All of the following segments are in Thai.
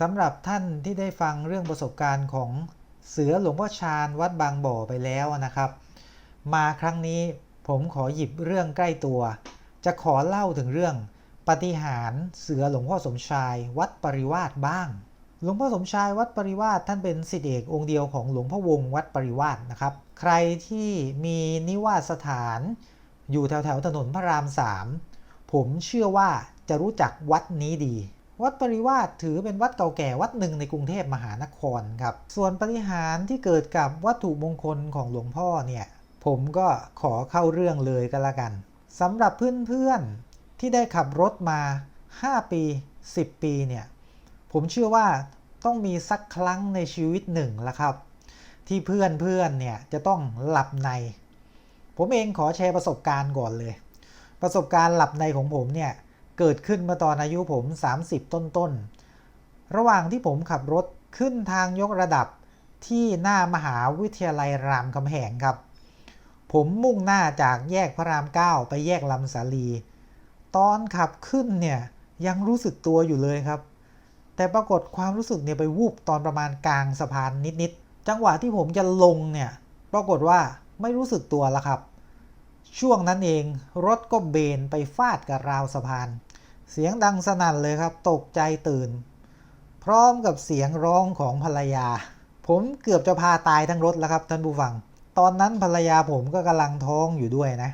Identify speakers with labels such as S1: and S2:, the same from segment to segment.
S1: สำหรับท่านที่ได้ฟังเรื่องประสบการณ์ของเสือหลวงพ่อชาญวัดบางบ่อไปแล้วนะครับ มาครั้งนี้ผมขอหยิบเรื่องใกล้ตัว จะขอเล่าถึงเรื่องปฏิหารเสือหลวงพ่อสมชายวัดปริวาสบ้าง หลวงพ่อสมชายวัดปริวาสท่านเป็นศิษย์เอกองค์เดียวของหลวงพ่อวงวัดปริวาสนะครับ ใครที่มีนิวาสสถานอยู่แถวแถวถนนพระรามสามผมเชื่อว่าจะรู้จักวัดนี้ดี วัดปริวาสถือเป็นวัดเก่าแก่วัดหนึ่งในกรุงเทพมหานครครับ ส่วนปฏิหารย์ที่เกิดกับวัตถุมงคลของหลวงพ่อเนี่ย ผมก็ขอเข้าเรื่องเลยก็แล้วกันสำหรับเพื่อนๆที่ได้ขับรถมา 5 ปี 10 ปีเนี่ย ผมเชื่อว่าต้องมีสักครั้งในชีวิตหนึ่งละครับ ที่เพื่อนๆเนี่ยจะต้องหลับใน ผมเองขอแชร์ประสบการณ์ก่อนเลย ประสบการณ์หลับในของผมเนี่ย เกิดขึ้นมื่อตอนอายุผม 30 ต้นๆ ระหว่างที่ผมขับรถขึ้นทางยกระดับที่หน้ามหาวิทยาลัยรามคำแหงครับ ผมมุ่งหน้าจากแยกพระราม9ไปแยกลำสาลี ตอนขับขึ้นเนี่ยยังรู้สึกตัวอยู่เลยครับ แต่ปรากฏความรู้สึกเนี่ยไปวูบตอนประมาณกลางสะพานนิดๆ จังหวะที่ผมจะลงเนี่ยปรากฏว่าไม่รู้สึกตัวแล้วครับ ช่วงนั้นเองรถก็เบนไปฟาดกับราวสะพาน เสียงดังสนั่นเลยครับ ตกใจตื่น พร้อมกับเสียงร้องของภรรยา ผมเกือบจะพาตายทั้งรถแล้วครับท่านผู้ฟัง ตอนนั้นภรรยาผมก็กำลังท้องอยู่ด้วยนะ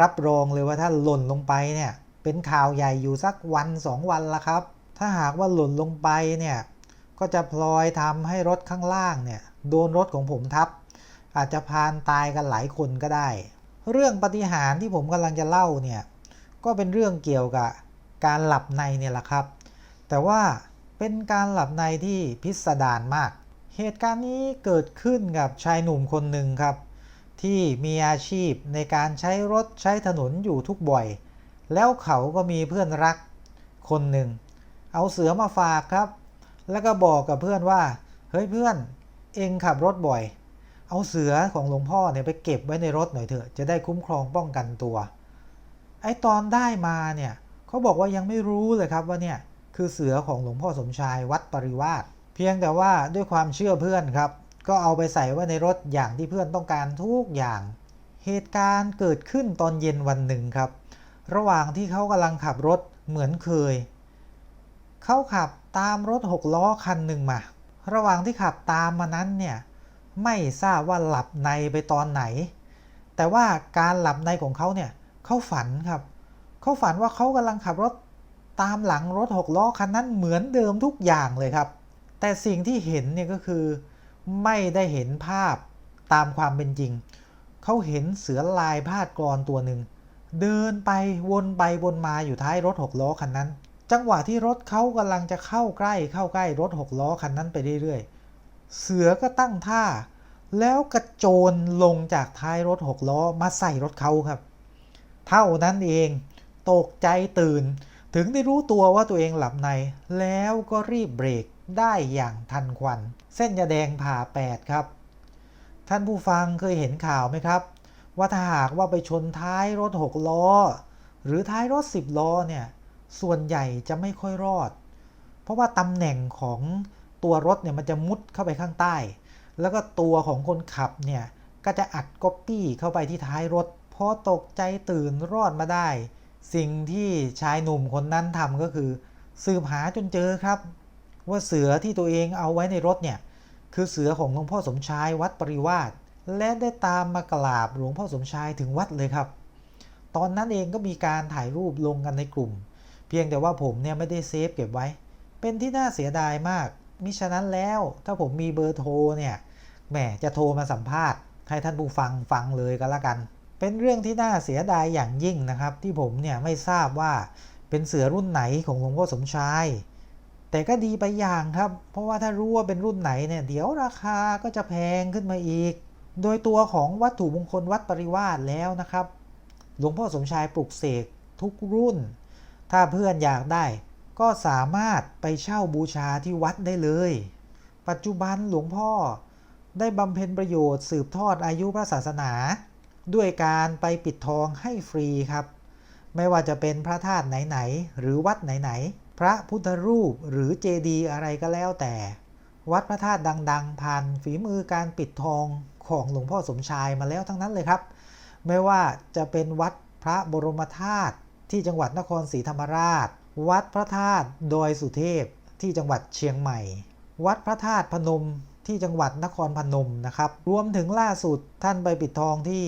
S1: รับรองเลยว่าถ้าหล่นลงไปเนี่ย เป็นข่าวใหญ่อยู่สักวันสองวันละครับ ถ้าหากว่าหล่นลงไปเนี่ย ก็จะพลอยทำให้รถข้างล่างเนี่ยโดนรถของผมทับ อาจจะพานตายกันหลายคนก็ได้ เรื่องปฏิหารที่ผมกำลังจะเล่าเนี่ย ก็เป็นเรื่องเกี่ยวกับ การหลับในเนี่ยแหละครับ แต่ว่าเป็นการหลับในที่พิสดารมาก เหตุการณ์นี้เกิดขึ้นกับชายหนุ่มคนหนึ่งครับ ที่มีอาชีพในการใช้รถใช้ถนนอยู่ทุกบ่อย แล้วเขาก็มีเพื่อนรักคนหนึ่ง เอาเสือมาฝากครับ แล้วก็บอกกับเพื่อนว่า เฮ้ยเพื่อน เองขับรถบ่อย เอาเสือของหลวงพ่อเนี่ยไปเก็บไว้ในรถหน่อยเถอะ จะได้คุ้มครองป้องกันตัว ไอ้ตอนได้มาเนี่ย เขาบอกว่ายังไม่รู้เลยครับว่าเนี่ยคือเสือของหลวงพ่อสมชายวัดปริวาสเพียงแต่ว่าด้วยความเชื่อเพื่อนครับ ก็เอาไปใส่ไว้ในรถอย่างที่เพื่อนต้องการทุกอย่าง เหตุการณ์เกิดขึ้นตอนเย็นวันหนึ่งครับ ระหว่างที่เขากำลังขับรถเหมือนเคยเขาขับตามรถหกล้อคันหนึ่งมา ระหว่างที่ขับตามมานั้นเนี่ยไม่ทราบว่าหลับในไปตอนไหน แต่ว่าการหลับในของเขาเนี่ยเขาฝันครับ เขาฝันว่าเขากำลังขับรถตามหลังรถหกล้อคันนั้นเหมือนเดิมทุกอย่างเลยครับ แต่สิ่งที่เห็นเนี่ยก็คือไม่ได้เห็นภาพตามความเป็นจริง เขาเห็นเสือลายพาดกรอนตัวหนึ่ง เดินไปวนไปวนมาอยู่ท้ายรถหกล้อคันนั้น จังหวะที่รถเขากำลังจะเข้าใกล้เข้าใกล้รถหกล้อคันนั้นไปเรื่อยๆ เสือก็ตั้งท่า แล้วกระโจนลงจากท้ายรถหกล้อมาใส่รถเขาครับ เท่านั้นเอง ตกใจตื่น ถึงได้รู้ตัวว่าตัวเองหลับใน แล้วก็รีบเบรกได้อย่างทันควัน เส้นยาแดงผ่าแปดครับ ท่านผู้ฟังเคยเห็นข่าวไหมครับ ว่าถ้าหากว่าไปชนท้ายรถหกล้อ หรือท้ายรถสิบล้อเนี่ย ส่วนใหญ่จะไม่ค่อยรอด เพราะว่าตำแหน่งของตัวรถเนี่ยมันจะมุดเข้าไปข้างใต้ แล้วก็ตัวของคนขับเนี่ยก็จะอัดก๊อปปี้เข้าไปที่ท้ายรถพอตกใจตื่นรอดมาได้ สิ่งที่ชายหนุ่มคนนั้นทำก็คือ สืบหาจนเจอครับ ว่าเสือที่ตัวเองเอาไว้ในรถเนี่ยคือเสือของหลวงพ่อสมชายวัดปริวาสและได้ตามมากราบหลวงพ่อสมชายถึงวัดเลยครับ ตอนนั้นเองก็มีการถ่ายรูปลงกันในกลุ่ม เพียงแต่ว่าผมเนี่ยไม่ได้เซฟเก็บไว้ เป็นที่น่าเสียดายมาก มิฉะนั้นแล้วถ้าผมมีเบอร์โทรเนี่ยแหมจะโทรมาสัมภาษณ์ให้ท่านผู้ฟังฟังเลยก็แล้วกัน เป็นเรื่องที่น่าเสียดายอย่างยิ่งนะครับ ที่ผมเนี่ยไม่ทราบว่าเป็นเสือรุ่นไหนของหลวงพ่อสมชาย แต่ก็ดีไปอย่างครับ เพราะว่าถ้ารู้ว่าเป็นรุ่นไหนเนี่ยเดี๋ยวราคาก็จะแพงขึ้นมาอีก โดยตัวของวัตถุมงคลวัดปริวาสแล้วนะครับ หลวงพ่อสมชายปลุกเสกทุกรุ่น ถ้าเพื่อนอยากได้ ก็สามารถไปเช่าบูชาที่วัดได้เลย ปัจจุบันหลวงพ่อได้บำเพ็ญประโยชน์สืบทอดอายุพระศาสนา ด้วยการไปปิดทองให้ฟรีครับ ไม่ว่าจะเป็นพระธาตุไหนๆหรือวัดไหนๆพระพุทธรูปหรือเจดีย์อะไรก็แล้วแต่ วัดพระธาตุดังๆ ผ่านฝีมือการปิดทองของหลวงพ่อสมชายมาแล้วทั้งนั้นเลยครับ ไม่ว่าจะเป็นวัดพระบรมธาตุที่จังหวัดนครศรีธรรมราช วัดพระธาตุดอยสุเทพที่จังหวัดเชียงใหม่ วัดพระธาตุพนมที่จังหวัดนครพนมนะครับ รวมถึงล่าสุดท่านไปปิดทองที่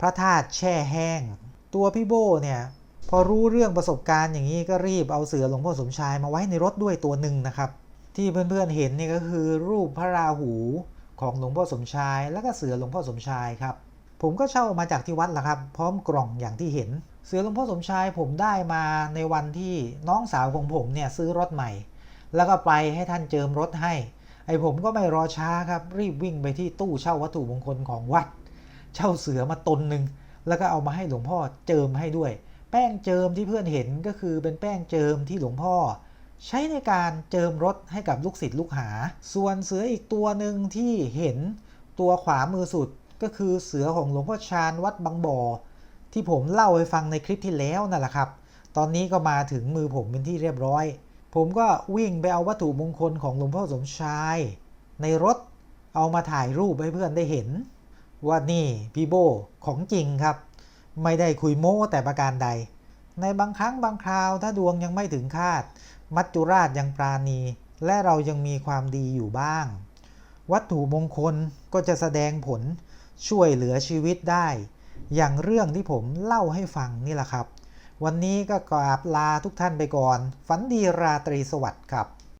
S1: พระธาตุแช่แห้ง ตัวพี่โบเนี่ยพอรู้เรื่องประสบการณ์อย่างนี้ก็รีบเอาเสือหลวงพ่อสมชายมาไว้ในรถด้วยตัวหนึ่งนะครับ ที่เพื่อนๆเห็นนี่ก็คือรูปพระราหูของหลวงพ่อสมชาย แล้วก็เสือหลวงพ่อสมชายครับ ผมก็เช่ามาจากที่วัดแหละครับ พร้อมกล่องอย่างที่เห็น เสือหลวงพ่อสมชายผมได้มาในวันที่น้องสาวของผมเนี่ยซื้อรถใหม่ แล้วก็ไปให้ท่านเจิมรถให้ ไอผมก็ไม่รอช้าครับรีบวิ่งไปที่ตู้เช่าวัตถุมงคลของวัด เช่าเสือมาตนหนึ่งแล้วก็เอามาให้หลวงพ่อเจิมให้ด้วย แป้งเจิมที่เพื่อนเห็นก็คือเป็นแป้งเจิมที่หลวงพ่อ ใช้ในการเจิมรถให้กับลูกศิษย์ลูกหา ส่วนเสืออีกตัวหนึ่งที่เห็นตัวขวามือสุดก็คือเสือของหลวงพ่อชาญวัดบางบ่อที่ผมเล่าให้ฟังในคลิปที่แล้วนั่นแหละครับ ตอนนี้ก็มาถึงมือผมเป็นที่เรียบร้อย ผมก็วิ่งไปเอาวัตถุมงคลของหลวงพ่อสมชาย ในรถเอามาถ่ายรูปให้เพื่อนได้เห็น ว่านี่พี่โบของจริงครับ ไม่ได้คุยโม้แต่ประการใด ในบางครั้งบางคราวถ้าดวงยังไม่ถึงคาด มัจจุราชยังปราณี และเรายังมีความดีอยู่บ้าง วัตถุมงคลก็จะแสดงผลช่วยเหลือชีวิตได้ อย่างเรื่องที่ผมเล่าให้ฟังนี่แหละครับ วันนี้ก็กราบลาทุกท่านไปก่อน ฝันดีราตรีสวัสดิ์ครับ